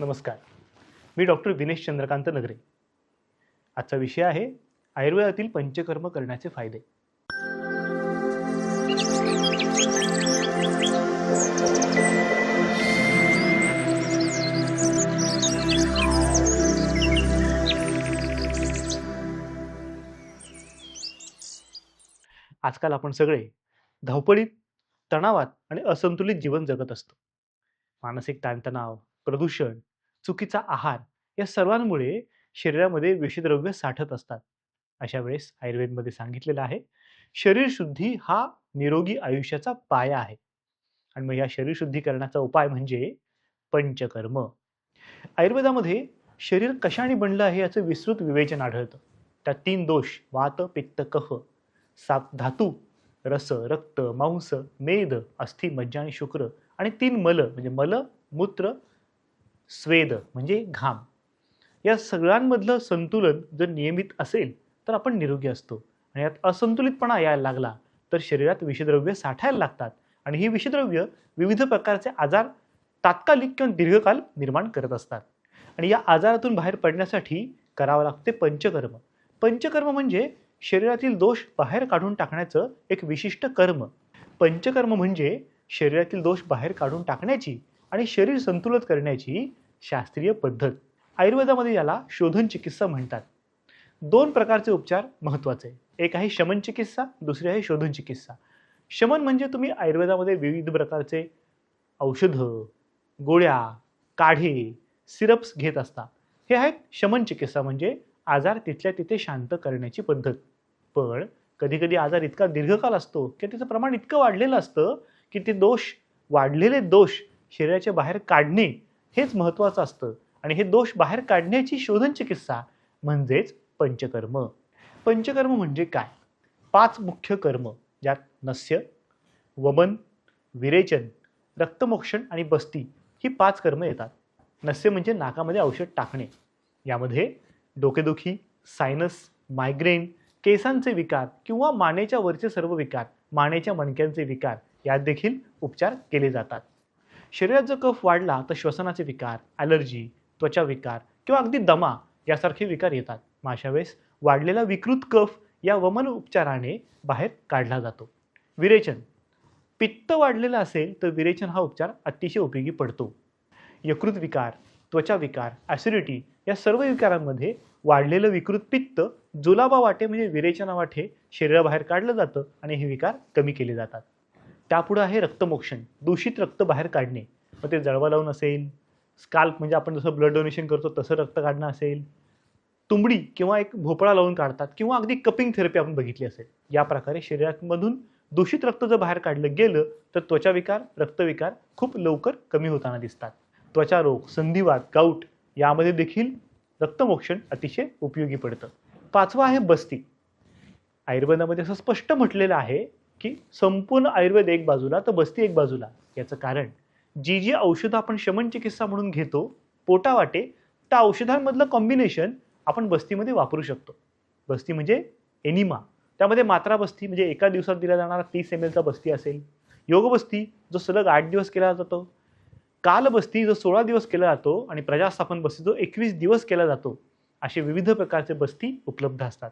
नमस्कार. मी डॉक्टर विनेश चंद्रकांत नगरे. आजचा विषय आहे आयुर्वेदातील पंचकर्म करण्याचे फायदे. आजकाल आपण सगळे धावपळीत तणावात आणि असंतुलित जीवन जगत असतो. मानसिक ताणतणाव प्रदूषण चुकीचा आहार या सर्वांमुळे शरीरामध्ये विषद्रव्य साठत असतात. अशा वेळेस आयुर्वेदमध्ये सांगितलेलं आहे शरीर शुद्धी हा निरोगी आयुष्याचा पाया आहे. आणि मग या शरीर शुद्धीकरणाचा उपाय म्हणजे पंचकर्म. आयुर्वेदामध्ये शरीर कशाने बनलं आहे याचं विस्तृत विवेचन आढळतं. त्यात तीन दोष वात पित्त कफ सात धातू रस रक्त मांस मेद अस्थि मज्जा आणि शुक्र आणि तीन मल म्हणजे मल मूत्र स्वेद म्हणजे घाम. या सगळ्यांमधलं संतुलन जर नियमित असेल तर आपण निरोगी असतो. आणि यात असंतुलितपणा यायला लागला तर शरीरात विषद्रव्य साठायला लागतात. आणि ही विषद्रव्य विविध प्रकारचे आजार तात्कालिक किंवा दीर्घकाल निर्माण करत असतात. आणि या आजारातून बाहेर पडण्यासाठी करावं लागते पंचकर्म. पंचकर्म म्हणजे शरीरातील दोष बाहेर काढून टाकण्याचं एक विशिष्ट कर्म. पंचकर्म म्हणजे शरीरातील दोष बाहेर काढून टाकण्याची आणि शरीर संतुलित करण्याची शास्त्रीय पद्धत. आयुर्वेदामध्ये याला शोधन चिकित्सा म्हणतात. दोन प्रकारचे उपचार महत्त्वाचे. एक आहे शमन चिकित्सा दुसरी आहे शोधन चिकित्सा. शमन म्हणजे तुम्ही आयुर्वेदामध्ये विविध प्रकारचे औषधं गोळ्या काढे सिरप्स घेत असता. हे आहेत शमन चिकित्सा म्हणजे आजार तिथल्या तिथे शांत करण्याची पद्धत. पण कधीकधी आजार इतका दीर्घकाल असतो की त्याचं प्रमाण इतकं वाढलेलं असतं की ते दोष वाढलेले दोष शरीराच्या बाहेर काढणे हेच महत्त्वाचं असतं. आणि हे दोष बाहेर काढण्याची शोधन चिकित्सा म्हणजेच पंचकर्म. पंचकर्म म्हणजे काय? पाच मुख्य कर्म ज्यात नस्य वमन विरेचन रक्तमोक्षण आणि बस्ती ही पाच कर्म येतात. नस्य म्हणजे नाकामध्ये औषध टाकणे. यामध्ये डोकेदुखी सायनस मायग्रेन केसांचे विकार किंवा मानेच्या वरचे सर्व विकार मानेच्या मणक्यांचे विकार यात देखील उपचार केले जातात. शरीरात जर कफ वाढला तर श्वसनाचे विकार ॲलर्जी त्वचा विकार किंवा अगदी दमा यासारखे विकार येतात. मग अशा वेळेस वाढलेला विकृत कफ या वमन उपचाराने बाहेर काढला जातो. विरेचन. पित्त वाढलेलं असेल तर विरेचन हा उपचार अतिशय उपयोगी पडतो. यकृत विकार त्वचा विकार ॲसिडिटी या सर्व विकारांमध्ये वाढलेलं विकृत पित्त जुलाबा वाटे म्हणजे विरेचना वाटे शरीराबाहेर काढलं जातं आणि हे विकार कमी केले जातात. त्यापुढं आहे रक्तमोक्षण. दूषित रक्त बाहेर काढणे. मग ते जळवा लावून असेल स्काल्प म्हणजे आपण जसं ब्लड डोनेशन करतो तसं रक्त काढणं असेल. तुंबडी किंवा एक भोपळा लावून काढतात किंवा अगदी कपिंग थेरपी आपण बघितली असेल. या प्रकारे शरीरामधून दूषित रक्त जर बाहेर काढलं गेलं तर त्वचा विकार रक्तविकार खूप लवकर कमी होताना दिसतात. त्वचा रोग संधिवात गाऊट यामध्ये देखील रक्तमोक्षण अतिशय उपयोगी पडतं. पाचवा आहे बस्ती. आयुर्वेदामध्ये असं स्पष्ट म्हटलेलं आहे की संपूर्ण आयुर्वेद एक बाजूला तर बस्ती एक बाजूला. याचं कारण जी जी औषधं आपण शमन चिकित्सा म्हणून घेतो पोटावाटे त्या औषधांमधलं कॉम्बिनेशन आपण बस्तीमध्ये वापरू शकतो. बस्ती म्हणजे एनिमा. त्यामध्ये मात्रा बस्ती म्हणजे एका दिवसात दिला जाणारा तीस एम एलचा बस्ती असेल. योग बस्ती जो सलग आठ दिवस केला जातो. काल बस्ती जो सोळा दिवस केला जातो आणि प्रजास्थापन बस्ती जो एकवीस दिवस केला जातो असे विविध प्रकारचे बस्ती उपलब्ध असतात.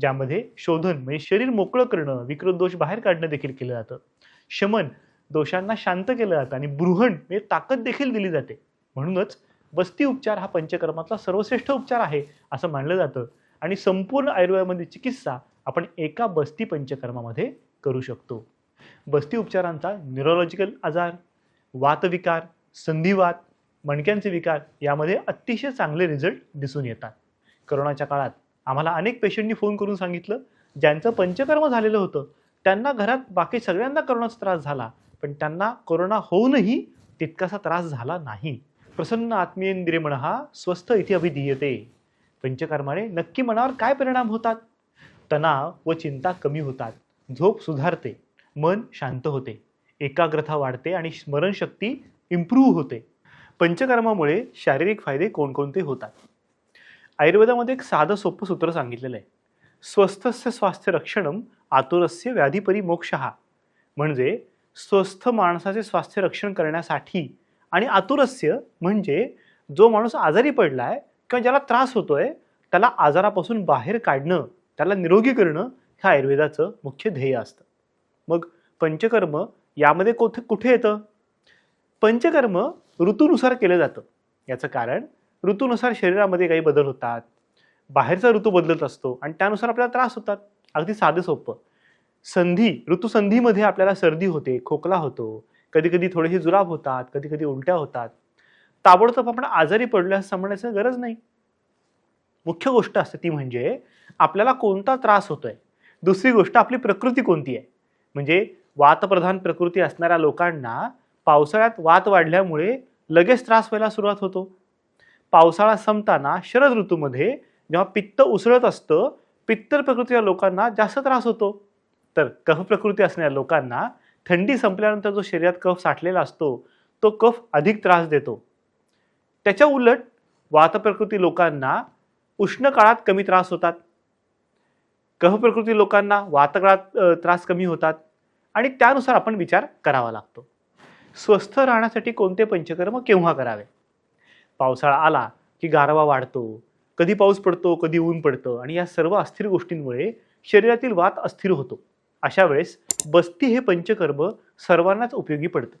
ज्यामध्ये शोधन म्हणजे शरीर मोकळं करणं विकृत दोष बाहेर काढणं देखील केलं जातं. शमन दोषांना शांत केलं जातं आणि बृहण म्हणजे ताकद देखील दिली जाते. म्हणूनच बस्ती उपचार हा पंचकर्मातला सर्वश्रेष्ठ उपचार आहे असं मानलं जातं. आणि संपूर्ण आयुर्वेदामध्ये चिकित्सा आपण एका बस्ती पंचकर्मामध्ये करू शकतो. बस्ती उपचारांचा न्यूरोलॉजिकल आजार वातविकार संधिवात मणक्यांचे विकार यामध्ये अतिशय चांगले रिझल्ट दिसून येतात. करोनाच्या काळात आम्हाला अनेक पेशंटनी फोन करून सांगितलं ज्यांचं पंचकर्म झालेलं होतं त्यांना घरात बाकी सगळ्यांना करोनाचा त्रास झाला पण त्यांना कोरोना होऊनही तितकासा त्रास झाला नाही. प्रसन्न आत्मीयेंद्रिय म्हण हा स्वस्थ इथे अभिधीयते. पंचकर्माने नक्की मनावर काय परिणाम होतात? तणाव व चिंता कमी होतात. झोप सुधारते. मन शांत होते. एकाग्रता वाढते आणि स्मरणशक्ती इम्प्रूव्ह होते. पंचकर्मामुळे शारीरिक फायदे कोणकोणते होतात? आयुर्वेदामध्ये एक साधं सोपं सूत्र सांगितलेलं आहे. स्वस्थस्य स्वास्थ्य रक्षणम आतुरस्य व्याधीपरी मोक्ष. हा म्हणजे स्वस्थ माणसाचे स्वास्थ्य रक्षण करण्यासाठी आणि आतुरस्य म्हणजे जो माणूस आजारी पडला आहे किंवा ज्याला त्रास होतोय त्याला आजारापासून बाहेर काढणं त्याला निरोगी करणं हे आयुर्वेदाचं मुख्य ध्येय असतं. मग पंचकर्म यामध्ये कोठे कुठे येतं? पंचकर्म ऋतूनुसार केलं जातं. याचं कारण ऋतूनुसार शरीरामध्ये काही बदल होतात. बाहेरचा ऋतू बदलत असतो आणि त्यानुसार आपल्याला त्रास होतात. अगदी साधं सोपं. संधी ऋतुसंधीमध्ये आपल्याला सर्दी होते खोकला होतो. कधी कधी थोडेसे जुलाब होतात कधी कधी उलट्या होतात. ताबडतोब आपण आजारी पडलो असं समजण्याची गरज नाही. मुख्य गोष्ट असते ती म्हणजे आपल्याला कोणता त्रास होतोय? दुसरी गोष्ट आपली प्रकृती कोणती आहे? म्हणजे वातप्रधान प्रकृती असणाऱ्या लोकांना पावसाळ्यात वात वाढल्यामुळे लगेच त्रास व्हायला सुरुवात होतो. पावसाळा संपताना शरद ऋतूमध्ये जेव्हा पित्त उसळत असतं पित्तर प्रकृतीच्या लोकांना जास्त त्रास होतो. तर कफ प्रकृती असणाऱ्या लोकांना थंडी संपल्यानंतर जो शरीरात कफ साठलेला असतो तो कफ अधिक त्रास देतो. त्याच्या उलट वातप्रकृती लोकांना उष्ण काळात कमी त्रास होतात. कफ प्रकृती लोकांना वातकाळात त्रास कमी होतात आणि त्यानुसार आपण विचार करावा लागतो. स्वस्थ राहण्यासाठी कोणते पंचकर्म केव्हा करावे? पावसाळा आला की गारवा वाढतो. कधी पाऊस पडतो कधी ऊन पडतं आणि या सर्व अस्थिर गोष्टींमुळे शरीरातील वात अस्थिर होतो. अशा वेळेस बस्ती हे पंचकर्म सर्वांनाच उपयोगी पडतं.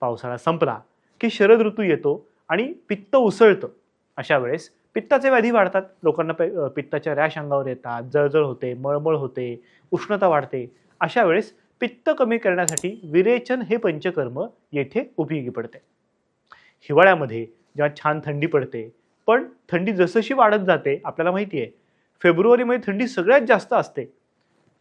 पावसाळा संपला की शरद ऋतू येतो आणि पित्त उसळतं. अशा वेळेस पित्ताचे व्याधी वाढतात. लोकांना पित्ताच्या रॅश अंगावर येतात जळजळ होते मळमळ होते उष्णता वाढते. अशा वेळेस पित्त कमी करण्यासाठी विरेचन हे पंचकर्म येथे उपयोगी पडते. हिवाळ्यामध्ये जेव्हा छान थंडी पडते. पण थंडी जसशी वाढत जाते आपल्याला माहिती आहे फेब्रुवारीमध्ये थंडी सगळ्यात जास्त असते.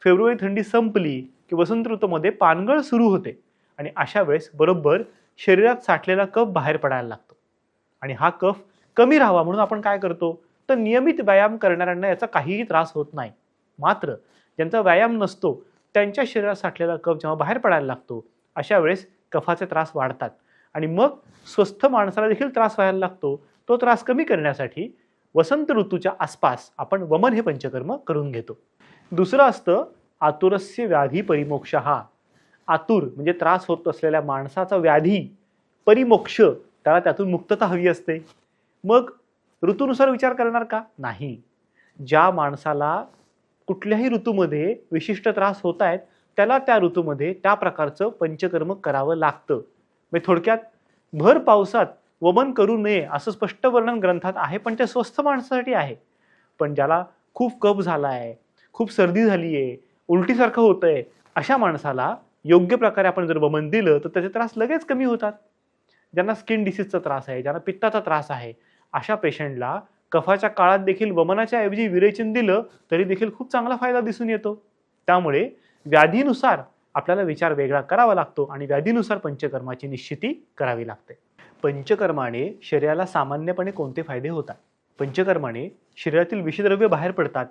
फेब्रुवारी थंडी संपली की वसंत ऋतूमध्ये पानगळ सुरू होते. आणि अशा वेळेस बरोबर शरीरात साठलेला कफ बाहेर पडायला लागतो. आणि हा कफ कमी राहावा म्हणून आपण काय करतो? तर नियमित व्यायाम करणाऱ्यांना याचा काहीही त्रास होत नाही. मात्र ज्यांचा व्यायाम नसतो त्यांच्या शरीरात साठलेला कफ जेव्हा बाहेर पडायला लागतो अशा वेळेस कफाचे त्रास वाढतात. आणि मग स्वस्थ माणसाला देखील त्रास व्हायला लागतो. तो त्रास कमी करण्यासाठी वसंत ऋतूच्या आसपास आपण वमन हे पंचकर्म करून घेतो. दुसरं असतं आतुरस्य व्याधी परिमोक्ष हा आतुर म्हणजे त्रास होत असलेल्या माणसाचा व्याधी परिमोक्ष त्याला त्यातून मुक्तता हवी असते. मग ऋतूनुसार विचार करणार का? नाही. ज्या माणसाला कुठल्याही ऋतूमध्ये विशिष्ट त्रास होत आहेत त्याला त्या ऋतूमध्ये त्या प्रकारचं पंचकर्म करावं लागतं. म्हणजे थोडक्यात भर पावसात वमन करू नये असं स्पष्ट वर्णन ग्रंथात आहे पण ते स्वस्थ माणसासाठी आहे. पण ज्याला खूप कफ झाला आहे खूप सर्दी झाली आहे उलटीसारखं होतंय अशा माणसाला योग्य प्रकारे आपण जर वमन दिलं तर त्याचे त्रास लगेच कमी होतात. ज्यांना स्किन डिसीजचा त्रास आहे ज्यांना पित्ताचा त्रास आहे अशा पेशंटला कफाच्या काळात देखील वमनाच्या ऐवजी विरेचन दिलं तरी देखील खूप चांगला फायदा दिसून येतो. त्यामुळे व्याधीनुसार आपल्याला विचार वेगळा करावा लागतो आणि व्याधीनुसार पंचकर्माची निश्चिती करावी लागते. पंचकर्माने शरीराला सामान्यपणे कोणते फायदे होतात? पंचकर्माने शरीरातील विषद्रव्य बाहेर पडतात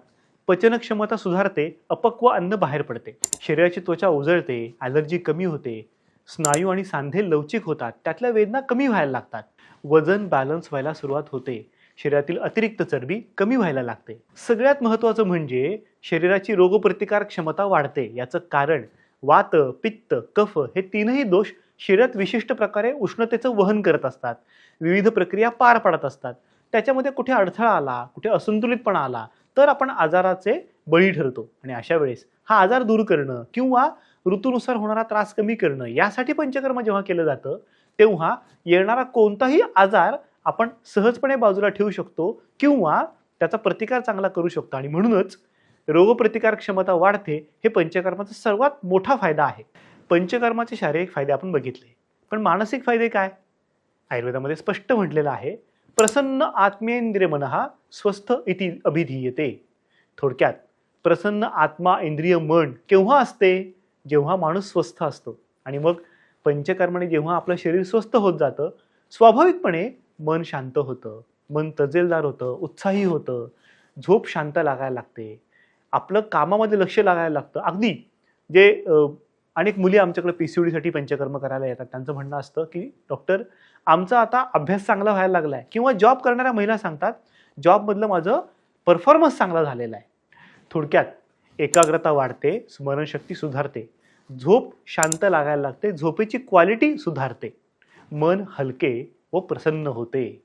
पचनक्षमता सुधारते अपक्व अन्न बाहेर पडते शरीराची त्वचा उजळते ॲलर्जी कमी होते स्नायू आणि सांधे लवचिक होतात त्यातल्या वेदना कमी व्हायला लागतात. वजन बॅलन्स व्हायला सुरुवात होते शरीरातील अतिरिक्त चरबी कमी व्हायला लागते. सगळ्यात महत्त्वाचं म्हणजे शरीराची रोगप्रतिकार क्षमता वाढते याचं कारण वात पित्त कफ हे तीनही दोष शरीरात विशिष्ट प्रकारे उष्णतेचं वहन करत असतात. विविध प्रक्रिया पार पाडत असतात. त्याच्यामध्ये कुठे अडथळा आला कुठे असंतुलितपणा आला तर आपण आजाराचे बळी ठरतो. आणि अशा वेळेस हा आजार दूर करणं किंवा ऋतूनुसार होणारा त्रास कमी करणं यासाठी पंचकर्म जेव्हा केलं जातं तेव्हा येणारा कोणताही आजार आपण सहजपणे बाजूला ठेवू शकतो किंवा त्याचा प्रतिकार चांगला करू शकतो. आणि म्हणूनच रोगप्रतिकार क्षमता वाढते हे पंचकर्माचा सर्वात मोठा फायदा आहे. पंचकर्माचे शारीरिक फायदे आपण बघितले. पण मानसिक फायदे काय? आयुर्वेदामध्ये स्पष्ट म्हटलेलं आहे प्रसन्न आत्मेंद्रिय मन हा स्वस्थ इति अभिधीयते. थोडक्यात प्रसन्न आत्मा इंद्रिय मन केव्हा असते? जेव्हा माणूस स्वस्थ असतो. आणि मग पंचकर्माने जेव्हा आपलं शरीर स्वस्थ होत जातं स्वाभाविकपणे मन शांत होतं. मन तजेलदार होतं उत्साही होतं. झोप शांत लागायला लागते. आपलं कामामध्ये लक्ष लागायला लागतं. अगदी जे अनेक मुली आमच्याकडे पी सी डीसाठी पंचकर्म करायला येतात. त्यांचं म्हणणं असतं की डॉक्टर आमचा आता अभ्यास चांगला व्हायला लागला आहे किंवा जॉब करणाऱ्या महिला सांगतात जॉबमधलं माझं परफॉर्मन्स चांगला झालेला आहे. थोडक्यात एकाग्रता वाढते स्मरणशक्ती सुधारते. झोप शांत लागायला लागते झोपेची क्वालिटी सुधारते. मन हलके व प्रसन्न होते.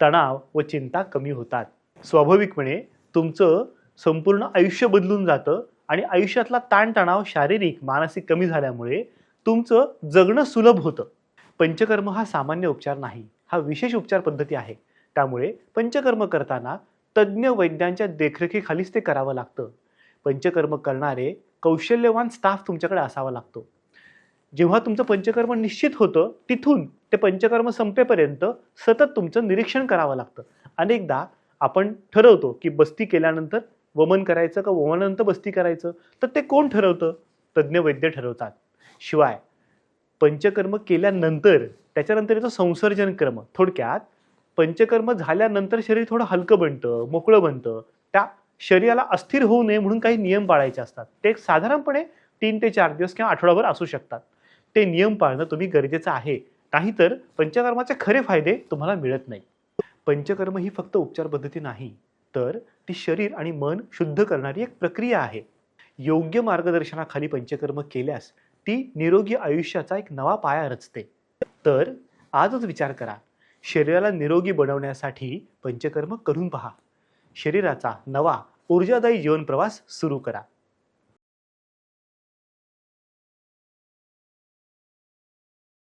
तणाव व चिंता कमी होतात. स्वाभाविकपणे तुमचं संपूर्ण आयुष्य बदलून जातं आणि आयुष्यातला ताणतणाव शारीरिक मानसिक कमी झाल्यामुळे तुमचं जगणं सुलभ होतं. पंचकर्म हा सामान्य उपचार नाही हा विशेष उपचार पद्धती आहे. त्यामुळे पंचकर्म करताना तज्ज्ञ वैद्यांच्या देखरेखीखालीच ते करावं लागतं. पंचकर्म करणारे कौशल्यवान स्टाफ तुमच्याकडे असावा लागतो. जेव्हा तुमचं पंचकर्म निश्चित होतं तिथून ते पंचकर्म संपेपर्यंत सतत तुमचं निरीक्षण करावं लागतं. अनेकदा आपण ठरवतो की बस्ती केल्यानंतर वमन करायचं का वमनानंतर बस्ती करायचं? तर ते कोण ठरवतं? तज्ज्ञ वैद्य ठरवतात. शिवाय पंचकर्म केल्यानंतर त्याच्यानंतर येतो संसर्जन कर्म. थोडक्यात पंचकर्म झाल्यानंतर शरीर थोडं हलकं बनतं मोकळं बनतं. त्या शरीराला अस्थिर होऊ नये म्हणून काही नियम पाळायचे असतात. ते साधारणपणे तीन ते चार दिवस किंवा आठवडाभर असू शकतात. ते नियम पाळणं तुम्ही गरजेचं आहे. नाहीतर पंचकर्माचे खरे फायदे तुम्हाला मिळत नाही. पंचकर्म ही फक्त उपचार पद्धती नाही. तर ती शरीर आणि मन शुद्ध करणारी एक प्रक्रिया आहे. योग्य मार्गदर्शनाखाली पंचकर्म केल्यास ती निरोगी आयुष्याचा एक नवा पाया रचते. तर आजच विचार करा. शरीराला निरोगी बनवण्यासाठी पंचकर्म करून पहा. शरीराचा नवा ऊर्जादायी जीवन प्रवास सुरू करा.